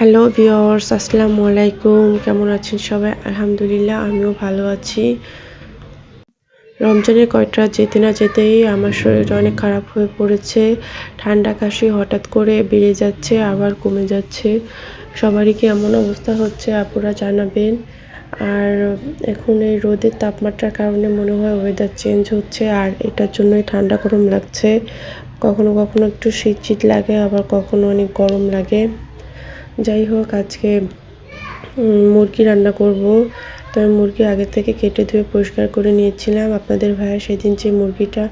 Hello viewers আসসালামু আলাইকুম কেমন আছেন সবাই? আলহামদুলিল্লাহ, আমিও ভালো আছি। রমজানের কয়টা যেতে না যেতেই আমার শরীরটা অনেক খারাপ হয়ে পড়েছে। ঠান্ডা কাশি হঠাৎ করে বেড়ে যাচ্ছে, আবার কমে যাচ্ছে। সবারই কি এমন অবস্থা হচ্ছে আপুরা জানাবেন। আর এখন এই রোদের তাপমাত্রার কারণে মনে হয় ওয়েদার চেঞ্জ হচ্ছে, আর এটার জন্যই ঠান্ডা গরম লাগছে। কখনো কখনো একটু শীত শীত লাগে, আবার কখনো অনেক গরম লাগে। যাই হোক, আজকে মুরগি রান্না করব। তো মুরগি আগে থেকে কেটে ধুয়ে পরিষ্কার করে নিয়েছিলাম। আপনাদের ভাইয়া সেদিন যে মুরগিটা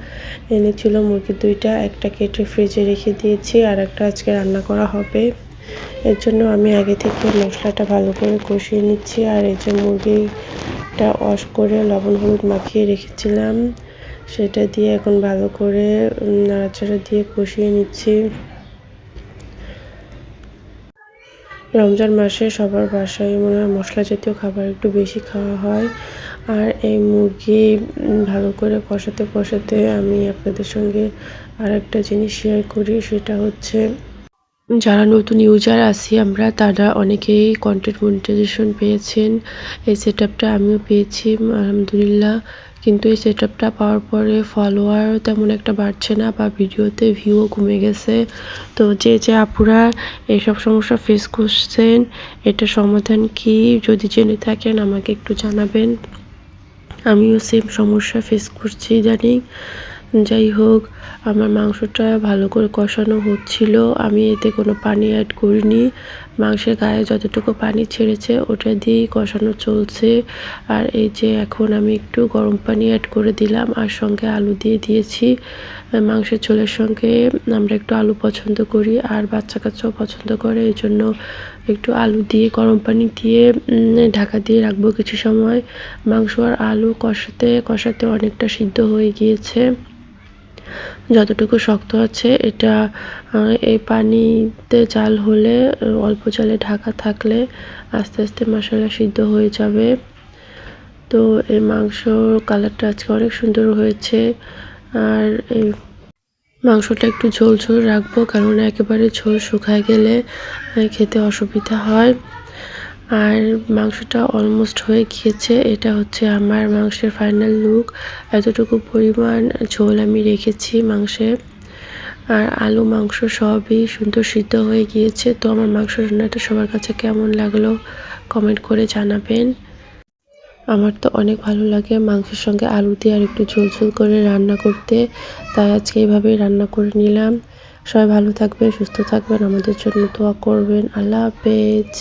এনেছিল, মুরগি দুইটা, একটা কেটে ফ্রিজে রেখে দিয়েছি আর একটা আজকে রান্না করা হবে। এর জন্য আমি আগে থেকে মশলাটা ভালো করে কষিয়ে নিচ্ছি আর এই যে মুরগিটা ওয়াশ করে লবণ হলুদ মাখিয়ে রেখেছিলাম, সেটা দিয়ে এখন ভালো করে নাড়াচাড়া দিয়ে কষিয়ে নিচ্ছি। রমজান মাসে সবার বাসায় মনে হয় মশলা জাতীয় খাবার একটু বেশি খাওয়া হয়। আর এই মুরগি ভালো করে কষাতে কষাতে আমি আপনাদের সঙ্গে আর একটা জিনিস শেয়ার করি, সেটা হচ্ছে যারা নতুন ইউজার আছি আমরা, তারা অনেকেই কন্টেন্ট মনিটাইজেশন পেয়েছেন। এই সেট আপটা আমিও পেয়েছি, আলহামদুলিল্লাহ। কিন্তু এই সেট আপটা পাওয়ার পরে ফলোয়ার তেমন একটা বাড়ছে না বা ভিডিওতে ভিউও কমে গেছে। তো যে যে আপুরা এইসব সমস্যা ফেস করছেন, এটা সমাধান কি? যদি জেনে থাকেন, আমাকে একটু জানাবেন। আমিও সেম সমস্যা ফেস করছি জানি যাই হোক, আমার মাংসটা ভালো করে কষানো হচ্ছিল। আমি এতে কোনো পানি অ্যাড করিনি। মাংসের গায়ে যতটুকু পানি ছেড়েছে, ওটা দিয়েই কষানো চলছে। আর এই যে এখন আমি একটু গরম পানি অ্যাড করে দিলাম, আর সঙ্গে আলু দিয়ে দিয়েছি। মাংসের ঝোলের সঙ্গে আমরা একটু আলু পছন্দ করি, আর বাচ্চা কাচ্চাও পছন্দ করে, এই জন্য একটু আলু দিয়ে, গরম পানি দিয়ে ঢাকা দিয়ে রাখব কিছু সময়। মাংস আর আলু কষাতে কষাতে অনেকটা সিদ্ধ হয়ে গিয়েছে। যতটুকু শক্ত আছে, এটা এই পানিতে জাল হলে, অল্প জালে ঢাকা থাকলে আস্তে আস্তে মশলা সিদ্ধ হয়ে যাবে। তো এই মাংস কালারটা আজকে অনেক সুন্দর হয়েছে। আর এই মাংসটা একটু ঝোল ঝোল রাখব, কারণ একেবারে ঝোল শুকায় গেলে খেতে অসুবিধা হয়। আর মাংসটা অলমোস্ট হয়ে গিয়েছে। এটা হচ্ছে আমার মাংসের ফাইনাল লুক এতটুকু পরিমাণ ঝোল আমি রেখেছি মাংসে। আর আলু, মাংস সবই সুন্দর সিদ্ধ হয়ে গিয়েছে। তো আমার মাংস রান্নাটা সবার কাছে কেমন লাগল কমেন্ট করে জানাবেন। আমার তো অনেক ভালো লাগে মাংসের সঙ্গে আলু দিয়ে আর একটু ঝোল ঝোল করে রান্না করতে। তাই আজকে এইভাবেই রান্না করে নিলাম। সবাই ভালো থাকবেন, সুস্থ থাকবেন। আমাদের জন্য দোয়া করবেন। আল্লাহ হাফেজ।